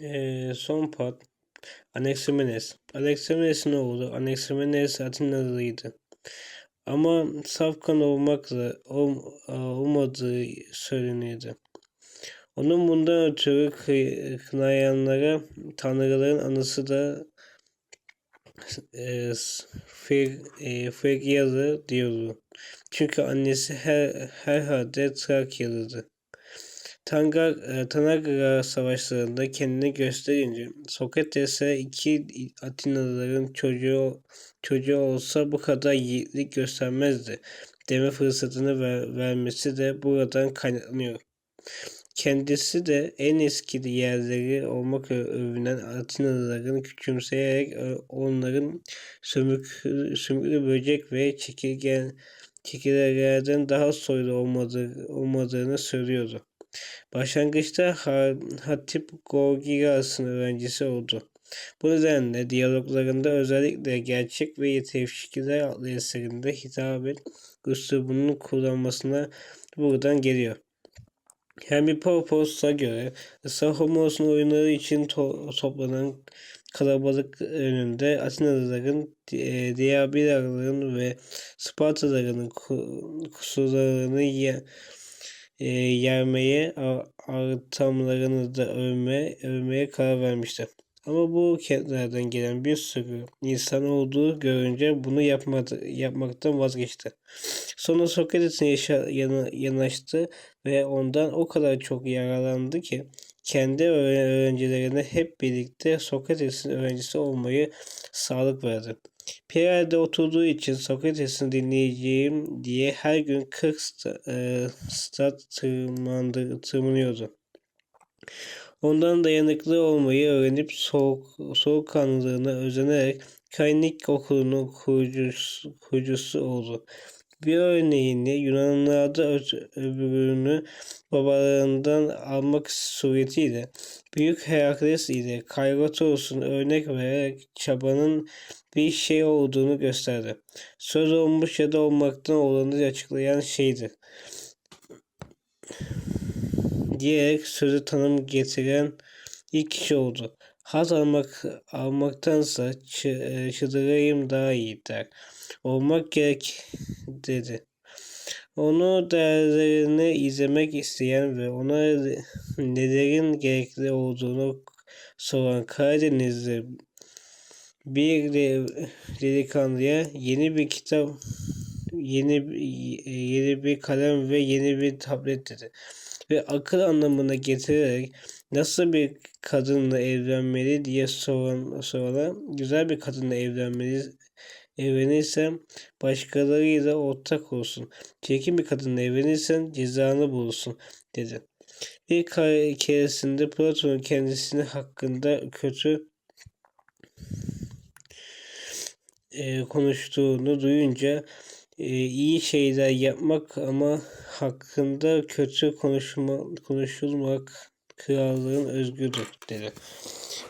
Ee, son part Anaximenes. Anaximes'in oğlu Anaximenes Atinalıydı. Ama safkan olmakla ol, olmadığı söyleniyordu. Onun bundan ötürü kı- kınayanlara tanrıların anısı da e, Fre- e, diyordu. Çünkü annesi her, herhalde Trakyalıdır. Tanga, e, Tanagra savaşlarında kendini gösterince Sokrates'e iki Atinalıların çocuğu çocuğu olsa bu kadar yiğitlik göstermezdi deme fırsatını ver, vermesi de buradan kaynaklanıyor. Kendisi de en eski yerleri olmak övünen Atinalıların küçümseyerek e, onların sümüklü, sümüklü böcek ve çekirgen çekirgelerden daha soylu olmadığı, olmadığını söylüyordu. Başlangıçta Ha- Hatip Gorgias'ın öğrencisi oldu. Bu nedenle diyaloglarında özellikle Gerçek ve Tevşikler adlı eserinde hitabet üslubunun kullanmasına buradan geliyor. Henry Porpos'a göre Sahomos'un oyunları için to- toplanan kalabalık önünde Atinalıların, e, Diabilaların ve Spartalıların ku- kusurlarını e, yermeye, artamlarını da övme, övmeye karar vermişti. Ama bu kentlerden gelen bir sürü insan olduğu görünce bunu yapmadı, yapmaktan vazgeçti. Sonra Sokrates'in yana- yanaştı ve ondan o kadar çok yararlandı ki kendi öğren- öğrencilerine hep birlikte Sokrates'in öğrencisi olmayı sağlık verdi. Pierre'de oturduğu için Sokrates'in dinleyeceğim diye her gün 40 sta, e, stat tırmanıyordu. Ondan dayanıklı olmayı öğrenip soğuk, soğukkanlılığına özenerek Kainik okulunun kurucusu, kurucusu oldu. Bir örneğini Yunanlılarda ö- öbürünü babalarından almak suretiyle Büyük Herakles ile Kairatos'un örnek vererek çabanın bir şey olduğunu gösterdi. Söz olmuş ya da olmaktan olanı açıklayan şeydir. Diyerek sözü tanım getiren ilk kişi oldu. Haz almak almaktansa e, çıldırayım daha iyi der. Olmak gerek dedi. Onu değerlerini izlemek isteyen ve ona nelerin gerekli olduğunu soran Karadenizli bir de- delikanlıya yeni bir kitap, yeni yeni bir kalem ve yeni bir tablet dedi. Ve akıl anlamına getirerek nasıl bir kadınla evlenmeli diye soran, sorana güzel bir kadınla evlenmeli evlenirsen başkalarıyla ortak olsun. Çirkin bir kadınla evlenirsen cezanı bulursun dedi. Bir keresinde Platon'un kendisini hakkında kötü e, konuştuğunu duyunca e, iyi şeyler yapmak ama hakkında kötü konuşma, konuşulmak krallığın özgüdür dedi.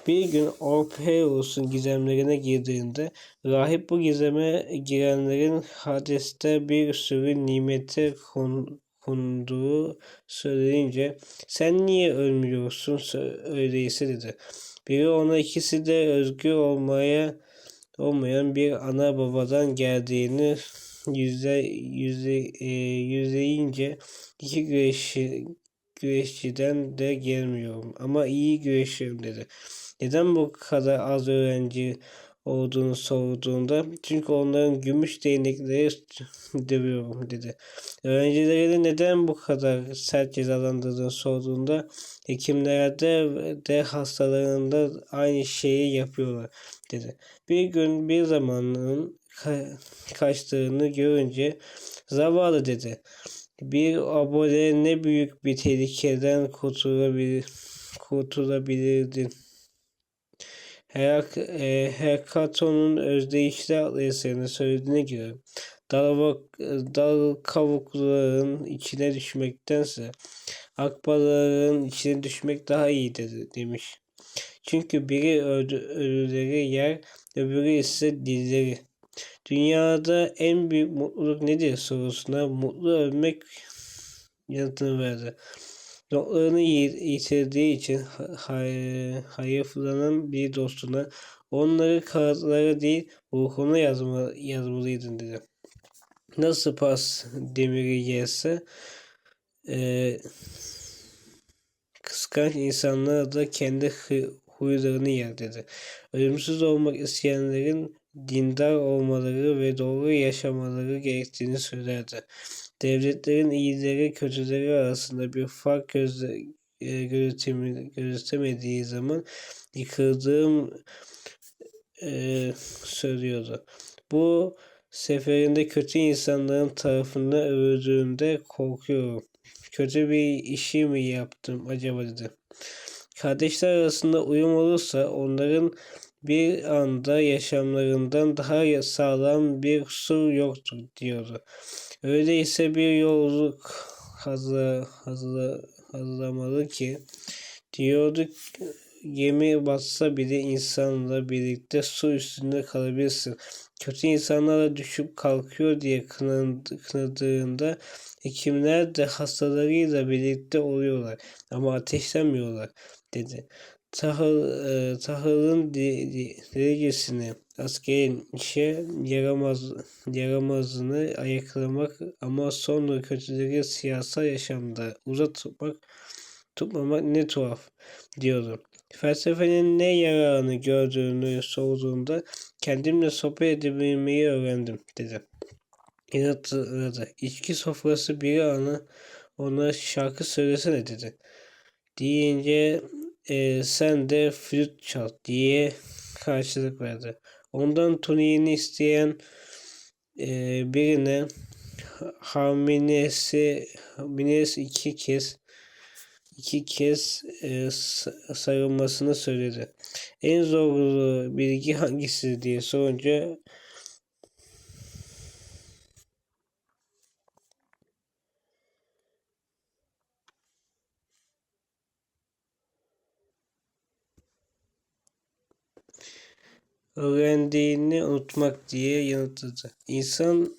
Bir gün Orpheus'un gizemlerine girdiğinde rahip bu gizeme girenlerin Hades'te bir sürü nimete kon, konduğu söyleyince sen niye ölmüyorsun öyleyse dedi. Biri ona ikisi de özgür olmaya olmayan bir ana babadan geldiğini yüzde yüzde e, yüzleyince iki güreşi, güreşçiden de gelmiyorum ama iyi güreşirim dedi. Neden bu kadar az öğrenci olduğunu sorduğunda çünkü onların gümüş değnekleri dövüyorum dedi. Öğrencileri neden bu kadar sert cezalandırdığını sorduğunda hekimlerde de hastalarında aynı şeyi yapıyorlar dedi. Bir gün bir zamanın ka- kaçtığını görünce zavallı dedi. Bir abone ne büyük bir tehlikeden kurtulabilir, kurtulabilirdin. E, Hekaton'un Özdeyişler adlı eserinde söylediğine göre dal, dal kavukların içine düşmektense akbaların içine düşmek daha iyidir demiş. Çünkü biri öldü, ölüleri yer, öbürü ise dirileri. Dünyada en büyük mutluluk nedir sorusuna mutlu ölmek yanıtını verdi. Notlarını yi- yitirdiği için ha- hay- bir dostuna onları kağıtlara değil ruhuna yazma, yazmalıydın dedi. Nasıl pas demiri yerse e, kıskanç insanlar da kendi huylarını yer dedi. Ölümsüz olmak isteyenlerin dindar olmaları ve doğru yaşamaları gerektiğini söylerdi. Devletlerin iyileri kötüleri arasında bir fark gözle, e, gözetemediği zaman yıkıldığım e, söylüyordu. Bu seferinde kötü insanların tarafından övüldüğünde korkuyorum. Kötü bir işi mi yaptım acaba dedi. Kardeşler arasında uyum olursa onların bir anda yaşamlarından daha sağlam bir sur yoktur diyordu. Öyleyse bir yolculuk hazır, hazır, hazırlamalı ki diyordu gemi batsa bile insanla birlikte su üstünde kalabilirsin. Kötü insanlarla düşüp kalkıyor diye kınadığında hekimler de hastalarıyla birlikte oluyorlar ama ateşlenmiyorlar dedi. Tahıl, e, tahılın derecesini askerin işe yaramaz, yaramazını ayaklamak ama sonra kötüleri siyasal yaşamda uzak tutmak tutmamak ne tuhaf diyordu. Felsefenin ne yararını gördüğünü sorduğunda kendimle sohbet edebilmeyi öğrendim dedi. Yanıtladı. İçki sofrası biri ana ona şarkı söylesene dedi. Deyince e, sen de flüt çal diye karşılık verdi. Ondan toniğini isteyen e, birine Harminesi Harmines iki kez iki kez e, sa- sarılmasını söyledi. En zorlu bilgi hangisi diye sorunca öğrendiğini unutmak diye yanıtladı. İnsan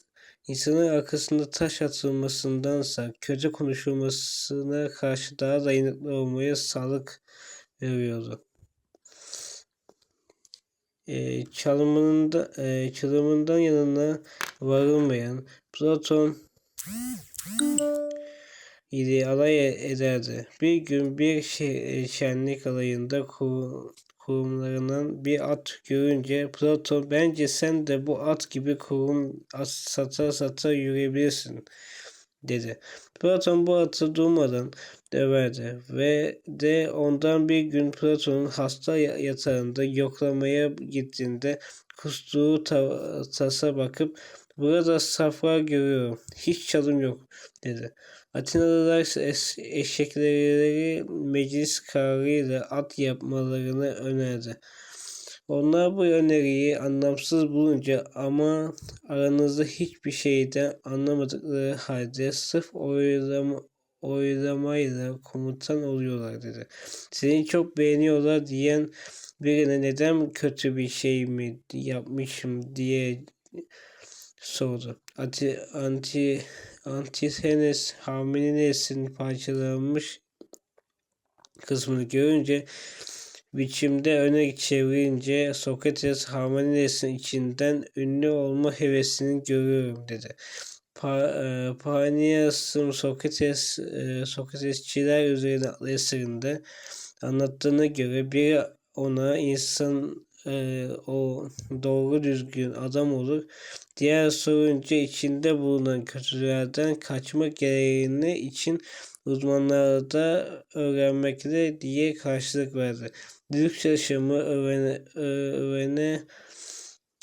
insanın arkasında taş atılmasındansa kötü konuşulmasına karşı daha dayanıklı olmaya sağlık veriyordu. E, çalımında, e, çalımından yanına varılmayan Platon ile alay ederdi. Bir gün bir şenlik alayında kur, kurumlarından bir at görünce Platon bence sen de bu at gibi kurum at sata sata yürüyebilirsin dedi. Platon bu atı durmadan döverdi ve de ondan bir gün Platon'un hasta ya- yatağında yoklamaya gittiğinde kustuğu ta- tasa bakıp burada safra görüyorum hiç çalım yok dedi. Atinalılar eşekleri meclis kararıyla at yapmalarını önerdi. Onlar bu öneriyi anlamsız bulunca ama aranızda hiçbir şeyden anlamadıkları halde sırf oylama, oylamayla komutan oluyorlar dedi. Seni çok beğeniyorlar diyen birine neden kötü bir şey mi yapmışım diye sordu. Anti, anti, Antithenes Harmonines'in parçalanmış kısmını görünce biçimde öne çevirince Sokrates Harmonines'in içinden ünlü olma hevesini görüyorum dedi. Pa, e, Panias'ın Sokrates, e, Sokratesçiler üzerine adlı eserinde anlattığına göre biri ona insan e, o doğru düzgün adam olur. Diğer sorunca içinde bulunan kötülerden kaçma gereğini için uzmanlarda öğrenmekte diye karşılık verdi. Lüks yaşamı öğrene, öğrene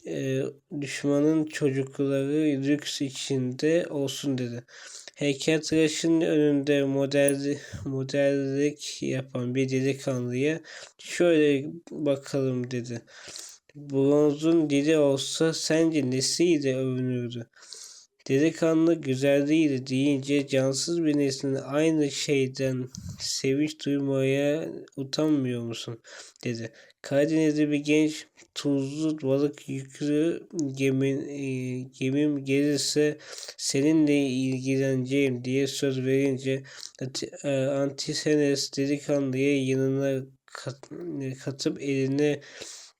e, düşmanın çocukları lüks içinde olsun dedi. Heykeltıraşın önünde model, modellik yapan bir delikanlıya şöyle bakalım dedi. Bronzun dili olsa sence nesiyle övünürdü? Delikanlı güzelliğiyle deyince cansız bir nesnenin aynı şeyden sevinç duymaya utanmıyor musun? dedi. Karadeniz'de bir genç tuzlu balık yüklü gemin, e, gemim gelirse seninle ilgileneceğim diye söz verince e, Antisenes delikanlıya yanına kat- e, katıp eline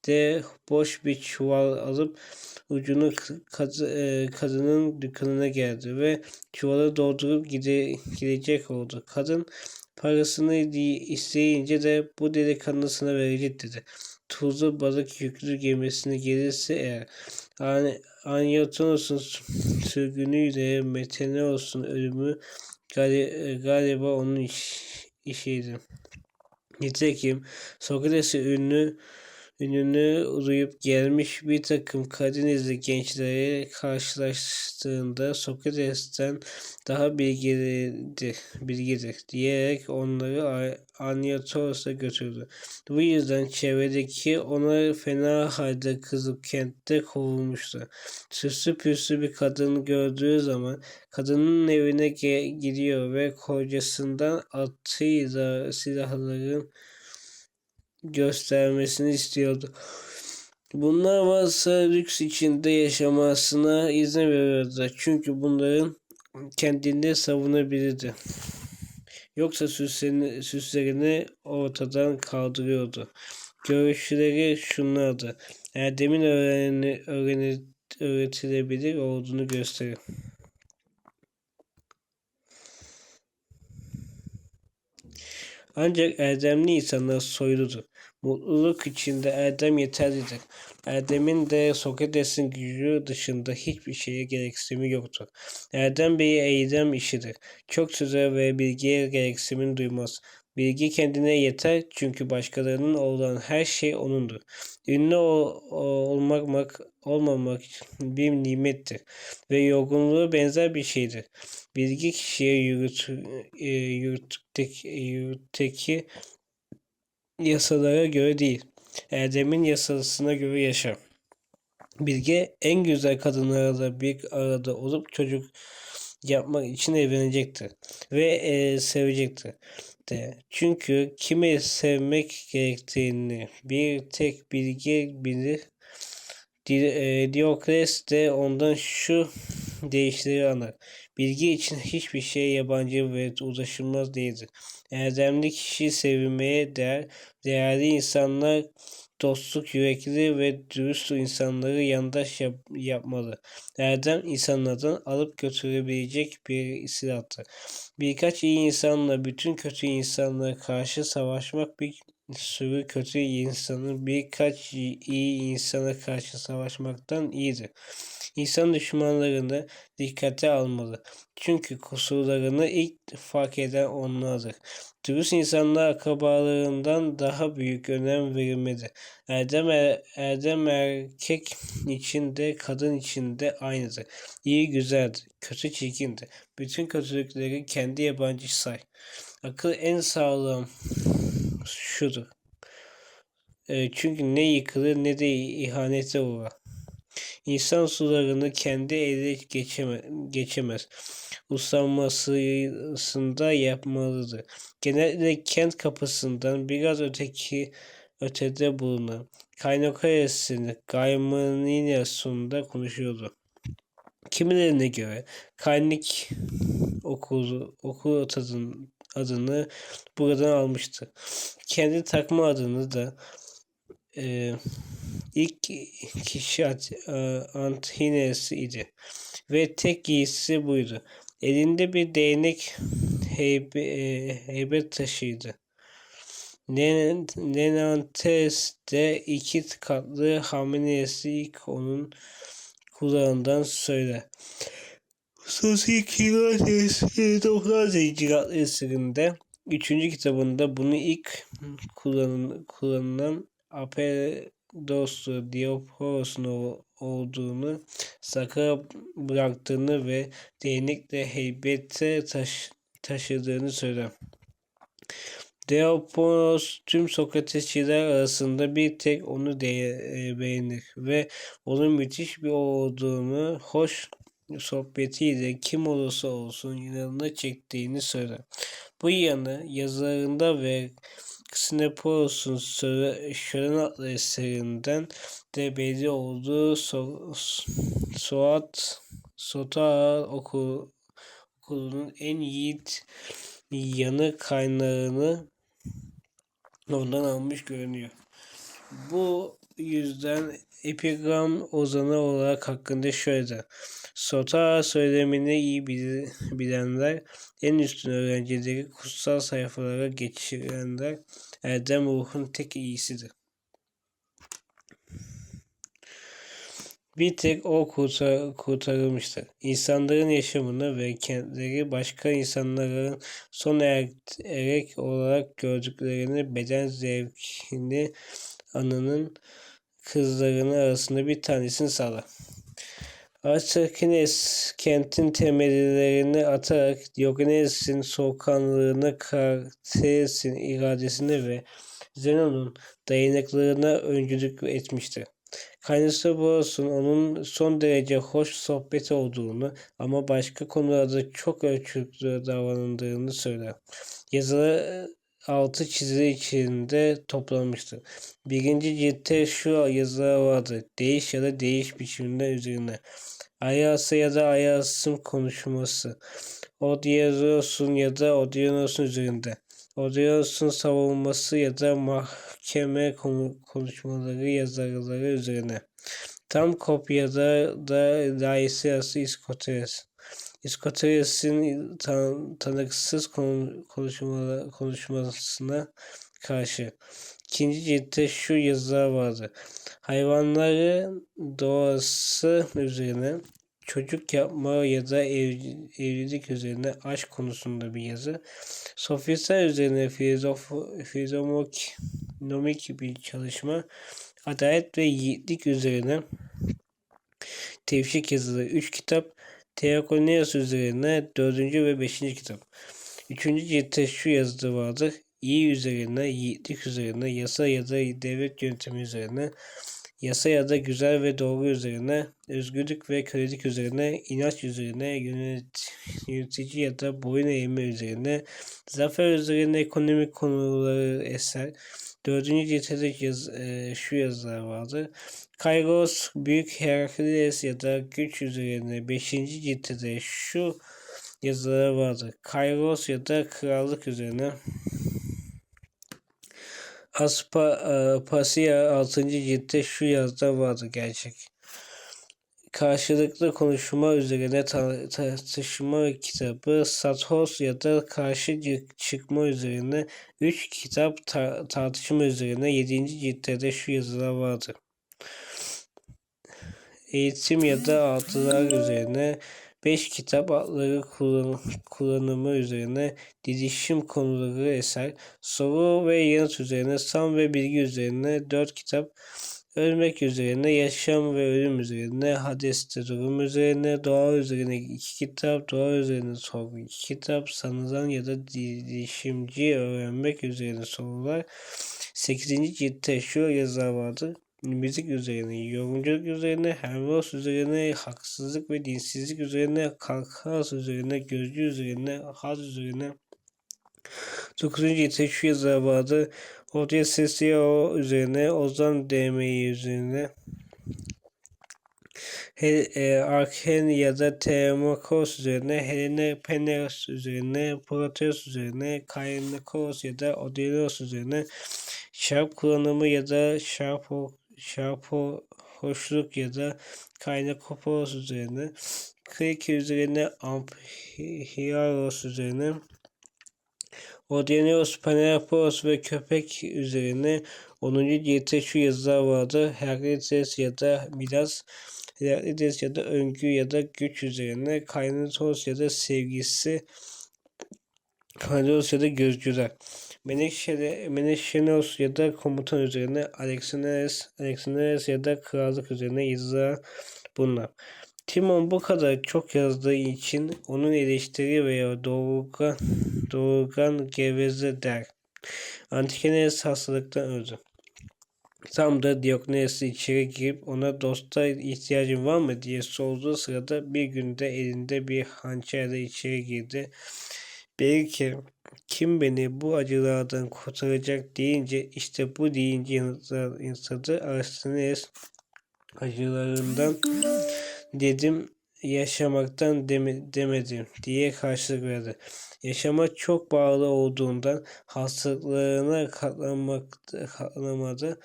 de boş bir çuval alıp ucunu kad- e, kadının dükkanına geldi ve çuvalı doldurup gide, gidecek oldu. Kadın parasını isteyince de bu delikanlı sana verecek dedi. Tuzlu balık yüklü gemisine gelirse eğer An Anyatonus'un sürgünüyle Meteneos'un ölümü gali- galiba onun iş, işiydi. Nitekim Sokrates'in ünlü ününü duyup gelmiş bir takım Karadenizli gençleri karşılaştığında Sokrates'ten daha bilgilidir, bilgidir diyerek onları A- Anyatoros'a götürdü. Bu yüzden çevredeki ona fena halde kızıp kentte kovulmuştu. Süslü püslü bir kadın gördüğü zaman kadının evine gidiyor ve kocasından atıyla silahların göstermesini istiyordu. Bunlar varsa lüks içinde yaşamasına izin veriyordu. Çünkü bunların kendini savunabilirdi. Yoksa süslerini, süslerini ortadan kaldırıyordu. Görüşleri şunlardı. Erdem'in öğreni, öğreni, öğretilebilir olduğunu gösterir. Ancak erdemli insanlar soyludur. Mutluluk içinde erdem yeterlidir. Erdemin de Sokrates'in gücü dışında hiçbir şeye gereksinimi yoktur. Erdem bir eylem işidir. Çok söze ve bilgiye gereksinim duymaz. Bilgi kendine yeter çünkü başkalarının olan her şey onundur. Ünlü ol, olmak olmamak bir nimettir ve yorgunluğu benzer bir şeydir. Bilgi kişiye yürüt, e, yürütteki, yasalara göre değil, Erdem'in yasasına göre yaşar. Bilge en güzel kadınlarla bir arada olup çocuk yapmak için evlenecektir ve e, sevecektir de. Çünkü kimi sevmek gerektiğini bir tek bilge bilir. E, Diokles de ondan şu deyişleri anar. Bilgi için hiçbir şey yabancı ve ulaşılmaz değildir. Erdemli kişi sevilmeye değer, değerli insanlar dostluk yürekli ve dürüst insanları yandaş yap, yapmalı. Erdem insanlardan alıp götürebilecek bir silahtır. Birkaç iyi insanla bütün kötü insanlara karşı savaşmak bir sürü kötü insanı birkaç iyi insana karşı savaşmaktan iyidir. İnsan düşmanlarını dikkate almalı. Çünkü kusurlarını ilk fark eden onlardır. Dürüst insanlar akrabalarından daha büyük önem verilmelidir. Erdem, er, erdem erkek içinde kadın içinde aynıdır. İyi güzeldir, kötü çirkindir. Bütün kötülükleri kendi yabancı say. Akıl en sağlam şudur. E, çünkü ne yıkılır ne de ihanete uğrar. İnsan sularını kendi ele geçeme, geçemez. Uslanmasında yapmalıdır. Genellikle kent kapısından biraz öteki ötede bulunan Kaynokayası'nı Gaymaniyası'nda konuşuyordu. Kimilerine göre Kaynik okulu, okul adını, adını buradan almıştı. Kendi takma adını da e, ilk kişi Antines idi ve tek giysisi buydu. Elinde bir değnek heybe, e, heybet taşıydı. Nenantes'te iki katlı haminesi ilk onun kulağından söyle. Sosi Kilates 98 adlı eserinde üçüncü kitabında bunu ilk kullanılan, kullanılan Apedosu Dioporos'un olduğunu, sakra bıraktığını ve değnekle heybete taş, taşıdığını söyler. Deoporos tüm Sokratesçiler arasında bir tek onu de, e, beğenir ve onun müthiş bir olduğunu, hoş sohbetiyle kim olursa olsun yanına çektiğini söyler. Bu yanı yazılarında ve Xenophorus'un Şölen adlı eserinden de belli olduğu so Suat Sota oku, okulunun en yiğit yanı kaynağını ondan almış görünüyor. Bu yüzden epigram ozanı olarak hakkında şöyle. Sota söylemini iyi bilenler, en üstün öğrencileri kutsal sayfalara geçirenler erdem ruhun tek iyisidir. Bir tek o kurtar, kurtarılmıştır. İnsanların yaşamını ve kentleri başka insanların son erek olarak gördüklerini beden zevkini anının kızlarının arasında bir tanesini sağlar. Arsakenes kentin temellerini atarak Diogenes'in soğukkanlılığını, Kartes'in iradesini ve Zenon'un dayanıklılığına öncülük etmiştir. Kaynısı bu olsun onun son derece hoş sohbet olduğunu ama başka konularda çok ölçülü davranıldığını söyler. Yazıları altı çizili içinde toplanmıştır. Birinci ciltte şu yazılar vardı. Değiş ya da değiş biçiminde üzerine. Ayası ya da ayasım konuşması. Odionos'un ya da Odionos'un üzerinde. Odionos'un savunması ya da mahkeme konuşmaları yazarları üzerine. Tam kopyada da Lysias İskotres. İskoteres'in tan tanıksız konuşma konuşmasına karşı. İkinci ciltte şu yazılar vardı. Hayvanların doğası üzerine çocuk yapma ya da ev, evlilik üzerine aşk konusunda bir yazı. Sofistler üzerine filozof, filozonomik bir çalışma. Adalet ve yiğitlik üzerine tevşik yazıları 3 kitap. Theokoneos üzerine 4. ve 5. kitap. 3. ciltte şu yazıda vardır. İyi üzerine, yiğitlik üzerine, yasa ya da devlet yöntemi üzerine, yasa ya da güzel ve doğru üzerine, özgürlük ve kölelik üzerine, inanç üzerine, yönet, yönetici ya da boyun eğme üzerine, zafer üzerine ekonomik konuları eser. Dördüncü ciltte yaz, e, şu yazılar vardı. Kairos, Büyük Herakles ya da güç üzerine 5. ciltte şu yazılar vardı. Kairos ya da krallık üzerine Aspasia 6. ciltte şu yazda vardı gerçek. Karşılıklı konuşma üzerine tartışma kitabı Satos ya da karşı çıkma üzerine 3 kitap tar tartışma üzerine 7. ciltte de şu yazılar vardı. Eğitim ya da altılar üzerine 5 kitap adları kullan kullanımı üzerine didişim konuları eser, soru ve yanıt üzerine, sam ve bilgi üzerine 4 kitap, ölmek üzerine, yaşam ve ölüm üzerine, hadeste durum üzerine, doğa üzerine 2 kitap, doğa üzerine soru 2 kitap, sanılan ya da didişimci öğrenmek üzerine sorular. 8. ciltte şu yazılar vardır müzik üzerine, yorumculuk üzerine, Hermos üzerine, haksızlık ve dinsizlik üzerine, Kalkas üzerine, gözcü üzerine, haz üzerine. 9. ise şu yazılar vardı. Ortaya sesi o üzerine, Ozan DM'yi üzerine. He, e, Arken ya da Temakos üzerine, Helene Peneos üzerine, Proteus üzerine, Kainakos ya da Odilos üzerine, şarp kullanımı ya da şarp şarpo hoşluk ya da kaynak koporos üzerine, Kriki üzerine Amphiaros üzerine, Odyaneos, Penelopeos ve köpek üzerine 10. ciltte şu yazılar vardı. Heraklides ya da Midas, Heraklides ya da öngü ya da güç üzerine, Kaynatos ya da sevgisi, Kaynatos ya da gözcüler. Menekşe, Menekşenos ya da komutan üzerine Alexander, Alexander ya da krallık üzerine yazılar bunlar. Timon bu kadar çok yazdığı için onun eleştiri veya doğurgan, doğurgan geveze der. Antikenes hastalıktan öldü. Tam da Diogenes içeri girip ona dosta ihtiyacın var mı diye sorduğu sırada bir günde elinde bir hançerle içeri girdi. Belki kim beni bu acılardan kurtaracak deyince işte bu deyince yanıtladı Aristoteles acılarından dedim yaşamaktan deme, demedim diye karşılık verdi. Yaşama çok bağlı olduğundan hastalıklarına katlanmak, katlanamadı.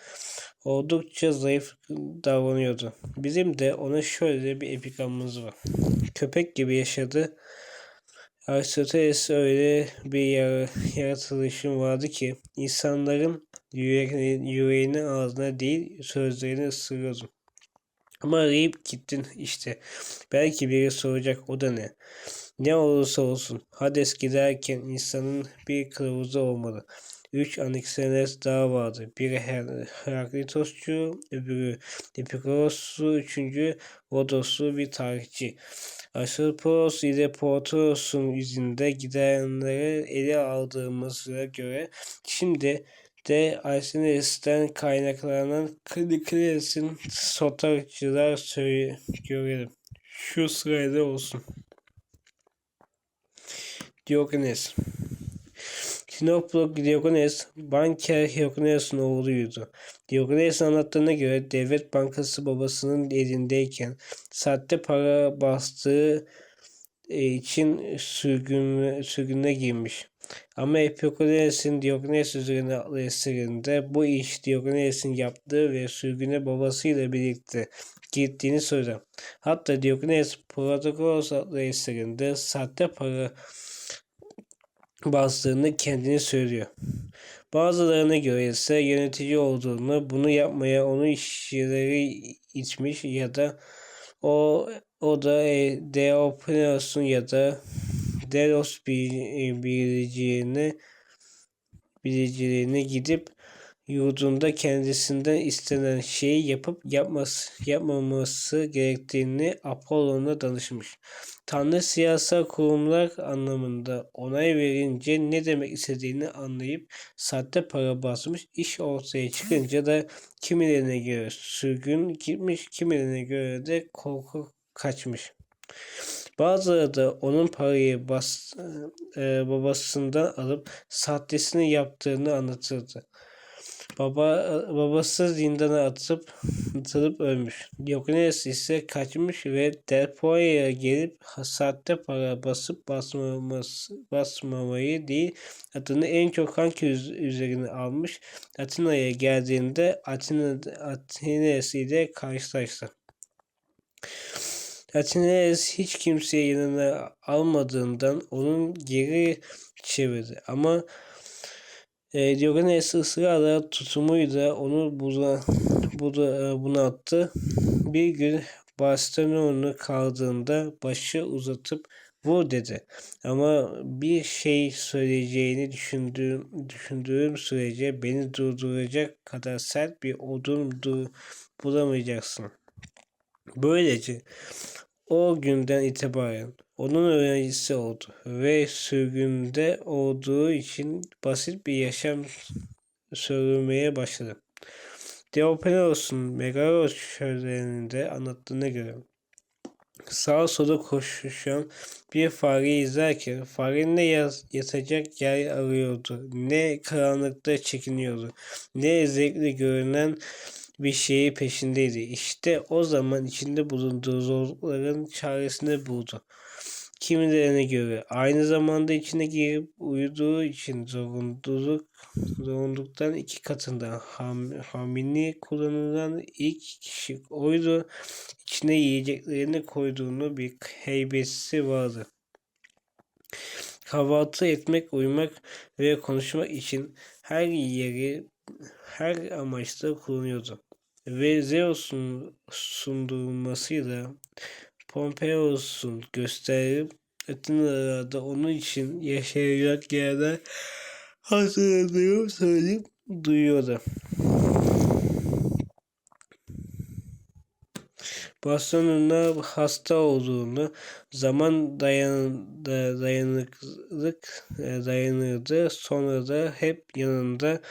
Oldukça zayıf davranıyordu. Bizim de ona şöyle bir epikamız var. Köpek gibi yaşadı. Aristoteles öyle bir yaratılışım vardı ki insanların yüreğini, yüreğini ağzına değil sözlerini ısırıyordu. Ama arayıp gittin işte. Belki biri soracak o da ne? Ne olursa olsun Hades giderken insanın bir kılavuzu olmalı. Üç Anaksenes daha vardı. Biri Her Heraklitosçu, öbürü Epikuroslu, üçüncü Rodoslu bir tarihçi. Aşırporos ile Portoros'un yüzünde gidenleri ele aldığımıza göre şimdi de Arsenis'ten kaynaklanan Klikles'in sotarcılar görelim. Şu sırayla olsun. Diogenes Sinoplok Diogenes, banker Hiogenes'in oğluydu. Diogenes'in anlattığına göre devlet bankası babasının elindeyken sahte para bastığı için sürgün, sürgüne girmiş. Ama Epikures'in Diogenes üzerine eserinde bu iş Diogenes'in yaptığı ve sürgüne babasıyla birlikte gittiğini söyler. Hatta Diogenes Protagoras adlı eserinde sahte para bastığını kendini söylüyor. Bazılarına göre ise yönetici olduğunu, bunu yapmaya onu işçileri itmiş ya da o o da e, Deoplinos'un ya da Delos biriciğine biriciliğine gidip yurdunda kendisinden istenen şeyi yapıp yapması, yapmaması gerektiğini Apollon'a danışmış. Tanrı siyasal kurumlar anlamında onay verince ne demek istediğini anlayıp sahte para basmış. İş ortaya çıkınca da kimilerine göre sürgün gitmiş, kimilerine göre de korku kaçmış. Bazıları da onun parayı bas, e, babasından alıp sahtesini yaptığını anlatırdı. Baba, babası zindana atıp, atılıp ölmüş. Diogenes ise kaçmış ve Delpoia'ya gelip sahte para basıp basmaması, basmamayı değil adını en çok hangi üzerine almış. Atina'ya geldiğinde Atina, Atenes ile karşılaştı. Atenes hiç kimseye yanına almadığından onun geri çevirdi. Ama e, Diogenes ısrarla tutumuyla onu buna, buna, buna attı. Bir gün bastonunu kaldığında başı uzatıp vur dedi. Ama bir şey söyleyeceğini düşündüğüm, düşündüğüm sürece beni durduracak kadar sert bir odun dur, bulamayacaksın. Böylece o günden itibaren onun öğrencisi oldu ve sürgünde olduğu için basit bir yaşam sürmeye başladı. Diopenos'un Megalos şöleninde anlattığına göre sağa sola koşuşan bir fare izlerken fare ne yatacak yer arıyordu, ne karanlıkta çekiniyordu, ne zevkli görünen bir şeyi peşindeydi. İşte o zaman içinde bulunduğu zorlukların çaresini buldu. Kimilerine göre aynı zamanda içine girip uyuduğu için zorunluluk, zorunluluktan iki katında ham, hamini kullanılan ilk kişi oydu. İçine yiyeceklerini koyduğunu bir heybesi vardı. Kahvaltı etmek, uyumak ve konuşmak için her yeri her amaçta kullanıyordu ve Zeus'un sundurulmasıyla Pompeius'un gösterip Atina'da onun için yaşayacak yerler hazırladığını söyleyip duyuyordu. Baston'un hasta olduğunu, zaman dayan, dayanıklık dayanırdı. Sonra da hep yanında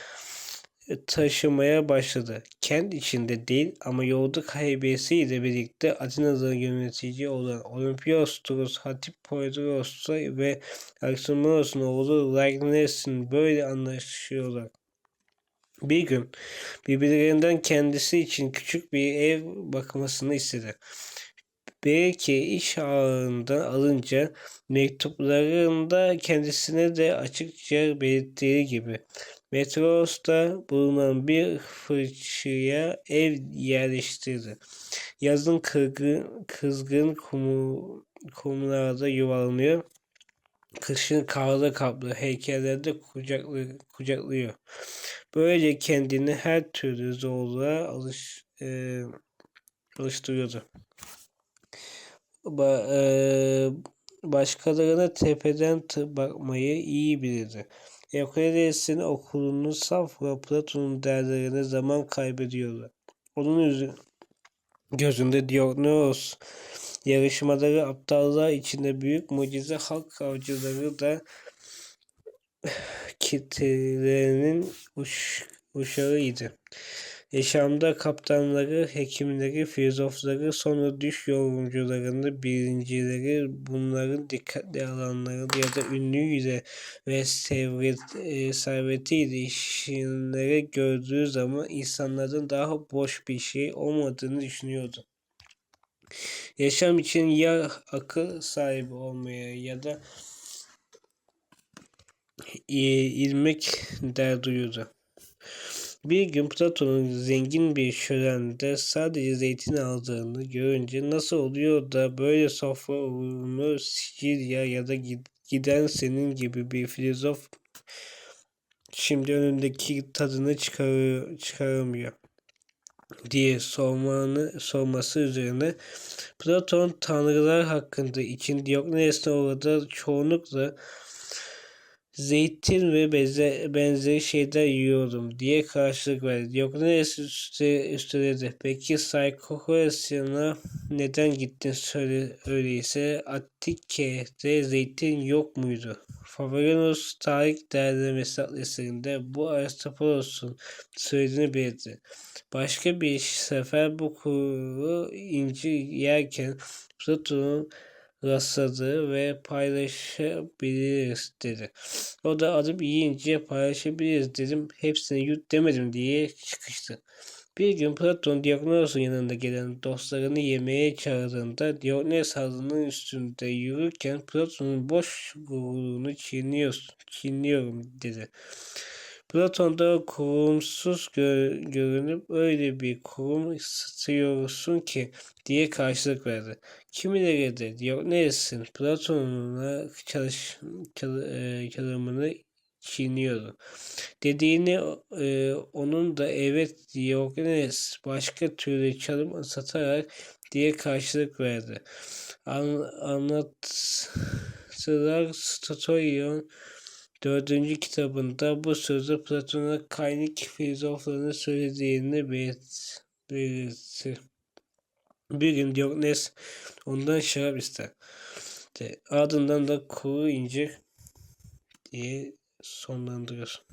taşımaya başladı. Kent içinde değil ama yolda kaybesiyle birlikte Atina'da yönetici olan Olympiostos, Hatip Poedros'ta ve Alexandros'un oğlu Lagnes'in böyle anlaşıyorlar. Bir gün birbirlerinden kendisi için küçük bir ev bakmasını istedi. Belki iş ağırlığından alınca mektuplarında kendisine de açıkça belirttiği gibi Metros'ta bulunan bir fırçıya ev yerleştirdi. Yazın kırgın, kızgın kumu, kumlarda yuvarlanıyor. Kışın karla kaplı heykellerde kucaklı, kucaklıyor. Böylece kendini her türlü zorluğa alış, e, alıştırıyordu. Ba, e, başkalarına tepeden bakmayı iyi bilirdi. Euklides'in okulunu saf ve Platon'un derlerine zaman kaybediyordu. Onun gözünde Dionysos yarışmaları aptallar içinde büyük mucize halk avcıları da kitlelerinin uç, uşağıydı. Yaşamda kaptanları, hekimleri, filozofları, sonra düş yorumcularını, birincileri, bunların dikkatli alanları ya da ünlüyle ve sevret, e, servetiyle işinleri gördüğü zaman insanların daha boş bir şey olmadığını düşünüyordu. Yaşam için ya akıl sahibi olmaya ya da ilmek der duyuyordu. Bir gün Platon'un zengin bir şölende sadece zeytin aldığını görünce nasıl oluyor da böyle sofra uğrunu Sicilya ya da giden senin gibi bir filozof şimdi önündeki tadını çıkarıyor, çıkaramıyor diye sormanı, sorması üzerine Platon tanrılar hakkında için Diogenes'in orada çoğunlukla zeytin ve beze, benzeri şeyler yiyorum diye karşılık verdi. Diogenes üstte, üsteledi. Peki Psikohosyan'a neden gittin söyle öyleyse Attike'de zeytin yok muydu? Favorinos tarih değerlemesi adlı bu Aristopulos'un söylediğini belirtti. Başka bir sefer bu kuru inci yerken Platon'un rastladı ve paylaşabiliriz dedi. O da adım yiyince paylaşabiliriz dedim. Hepsini yut demedim diye çıkıştı. Bir gün Platon Diogenes'in yanında gelen dostlarını yemeğe çağırdığında Diogenes halının üstünde yürürken Platon'un boş gururunu çiğniyor, çiğniyorum dedi. Platon da kurumsuz gör, görünüp öyle bir kurum istiyorsun ki diye karşılık verdi. Kimileri de Diogenes'in Platon'la çalış, çal, e, çiğniyordu. Dediğini e, onun da evet Diogenes başka türlü çalım satarak diye karşılık verdi. An, anlatılar Statorion dördüncü kitabında bu sözü Platon'a kaynak filozoflarının söylediğini belirtir. Bir gün Diogenes ondan şarap ister. De, ardından da kuru incir diye sonlandırır.